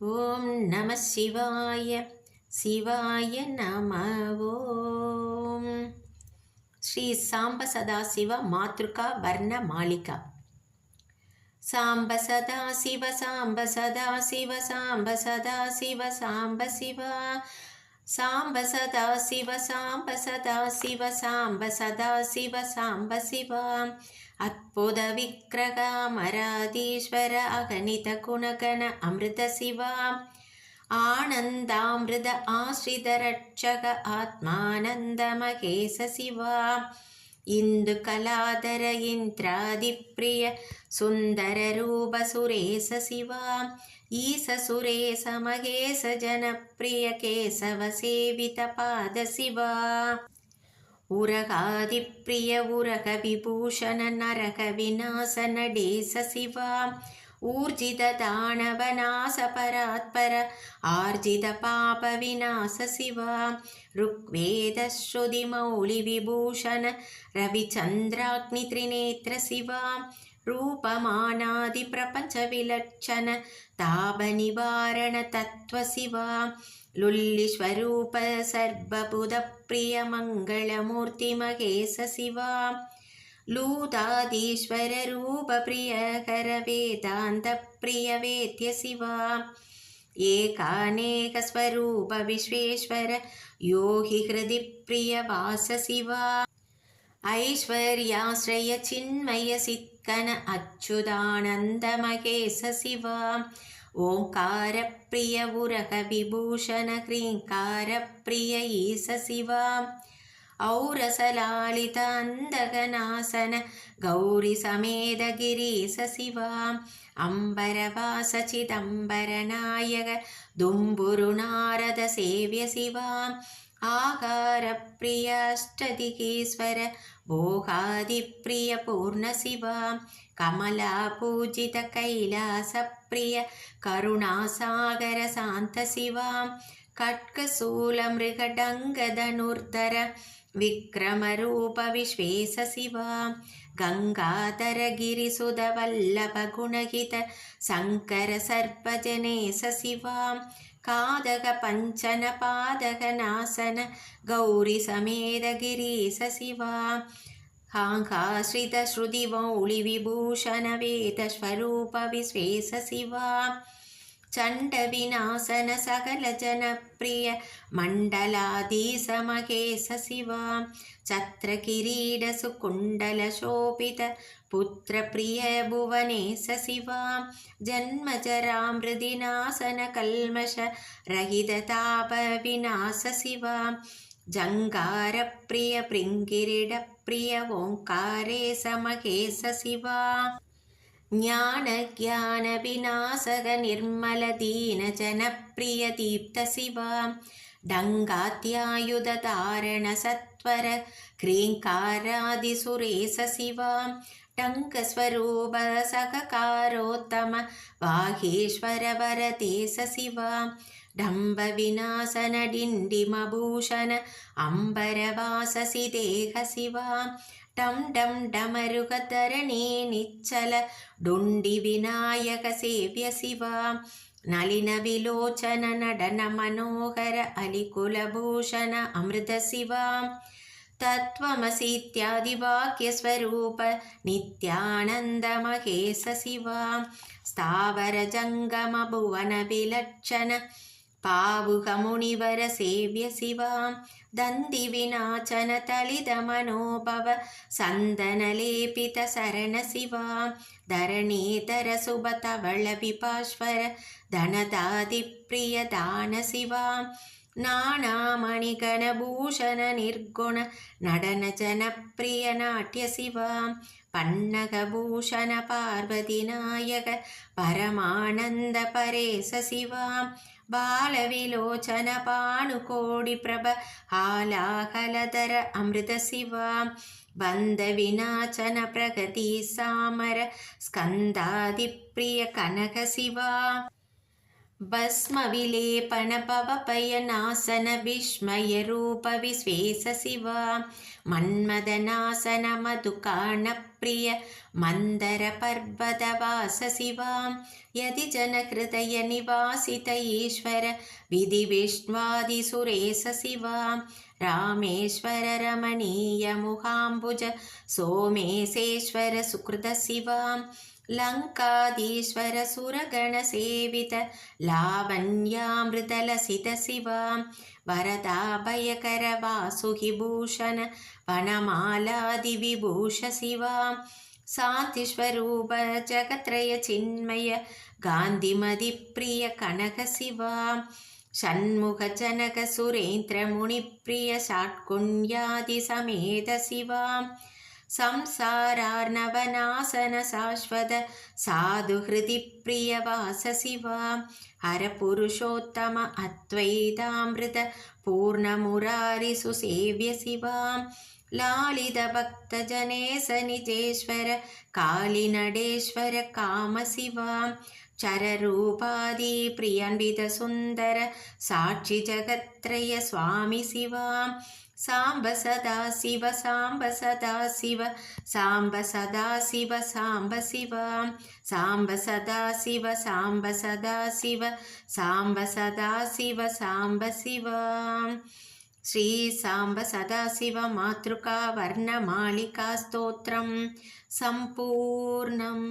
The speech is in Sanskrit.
ஓம் நம சிவாய சிவாய நம ஓம் ஸ்ரீ சாம்ப சதாசிவ மாத்ருகா வர்ண மாளிகா. சாம்ப சதா சிவ சாம்ப சதா சிவ சாம்ப சதா சிவ சாம்ப சிவா. சாம்ப சதா சிவ சாம்ப சதா சிவ சாம்ப சதா சிவ சாம்ப சிவாம் அற்புத விக்கிரகாமராதீஸ்வர அகணித குணகண அமிர்த சிவாம் ஆனந்தாமிருத ஆசிரித ரட்சக ஆத்மானந்த மகேச சிவாம் இந்து கலாதர இந்திராதிப்பிரிய சுந்தர ரூப சுரேச சிவாம் ईशसुरे समगेशजनप्रिय स शिवा उरगादिप्रिय उरगविभूषण नरकविनाश नडेश शिवा ऊर्जितदाणवनास आर्जितपापविनाश शिवा ऋग्वेदश्रुतिमौलिविभूषण रविचन्द्राग्नित्रिनेत्र शिवा रूपमानादिप्रपञ्चविलक्षण तापनिवारणतत्त्वशिवा लुल्लिस्वरूपसर्वबुधप्रियमङ्गलमूर्तिमहेश शिवा लूतादीश्वररूपप्रियकरवेदान्तप्रियवेद्यशिवा एकानेकस्वरूपविश्वेश्वर यो हि हृदि प्रियवासशिवा ऐश्वर्याश्रयचिन्मयसित्कन सिक्कन अच्छुदानन्दमहे ओङ्कारप्रिय उरकविभूषण क्रीङ्कारप्रिय ई स शिवाम् औरसलालितान्धनासन अम्बरवासचिदम्बरनायक दुम्बुरुनारदसेव्य शिवाम् అంబరవాస చిదంబర నాయక దుంబురు నారద సేవ్య శివ ఆకార ప్రియ అష్టదిగీశ్వర खादक पञ्चन पादकनासन गौरीसमेधगिरीशिवाङ्काश्रितश्रुतिमौळिविभूषणवेदस्वरूपविश्वेशिवा चण्डविनाशनसकलजनप्रियमण्डलाधीसमकेशिवां चत्रकिरीडसुकुण्डलशोभितपुत्रप्रिय भुवने सशिवां जन्मजरामृदिनासन कल्मषरहिततापविनाशशिवां जङ्गारप्रिय प्रिङ्गिरिडप्रिय ओङ्कारे समकेशशिवा ज्ञानज्ञानविनाशकनिर्मल दीनजनप्रियदीप्तशिवां डङ्गाध्यायुधतारणसत्वर क्रीङ्कारादिसुरेशिवां डङ्कस्वरूपसहकारोत्तम वाहेश्वरवरदेशिवा डम्बविनाशन अम्बरवाससि देहशिवा डं डं डमरुगतरणे निच्छल डुण्डिविनायकसेव्य शिवां। नलिनविलोचननडन मनोहर अलिकुलभूषण अमृत शिवां। तत्त्वमसित्यादिवाक्यस्वरूप नित्यानन्दमहेश शिवां। स्थावरजङ्गमभुवन विलक्षण सककारोत्तम वागेश्वर वरदेश शिव डम्बविनाशन डिण्डिमभूषण अम्बरवाससि देह शिव டம் पण्डभूषण पार्वतीनायक परमानन्द परेश शिवां बालविलोचनपाणुकोडिप्रभ हालाहलधर अमृतशिवां बन्धविनाचन बन्दविनाचन प्रगतिसामर स्कन्धादिप्रिय कनकशिवा भस्मविलेपनपवपयनासन विष्मयरूपविश्वेश शिवां मन्दरपर्वतवास शिवां यदि जनहृदयनिवासित ईश्वर विधिविष्वादिसुरेश शिवां रामेश्वर रमणीयमुहाम्बुज सोमेशेश्वर सुकृत शिवाम् सुरगणसेवित लावण्यामृतलसितशिवां वरदाभयकर वासुहि भूषण वनमालादिविभूष शिवां शान्तिस्वरूप जगत्रयचिन्मय गान्धिमदिप्रिय कनकशिवां षण्मुखजनकसुरेन्द्रमुनिप्रिय षट्कुण्यादिसमेत शिवां संसारार्णवनासन शाश्वत साधुहृदि प्रियवास शिवा हरपुरुषोत्तम अद्वैतामृत पूर्णमुरारिसुसेव्य शिवां। लालितभक्तजनेश निजेश्वर कालिनडेश्वर कामशिवां चररूपादिप्रियन्वितसुन्दर साक्षिजगत्रेयस्वामी शिवां साम्ब सदा शिव साम्ब सदा शिव साम्ब सदा शिव साम्ब शिवां साम्ब सदा शिव साम्ब सदा शिव साम्ब सदा शिव साम्ब शिवां श्रीसाम्ब सदाशिव मातृका वर्णमालिकास्तोत्रं सम्पूर्णम्।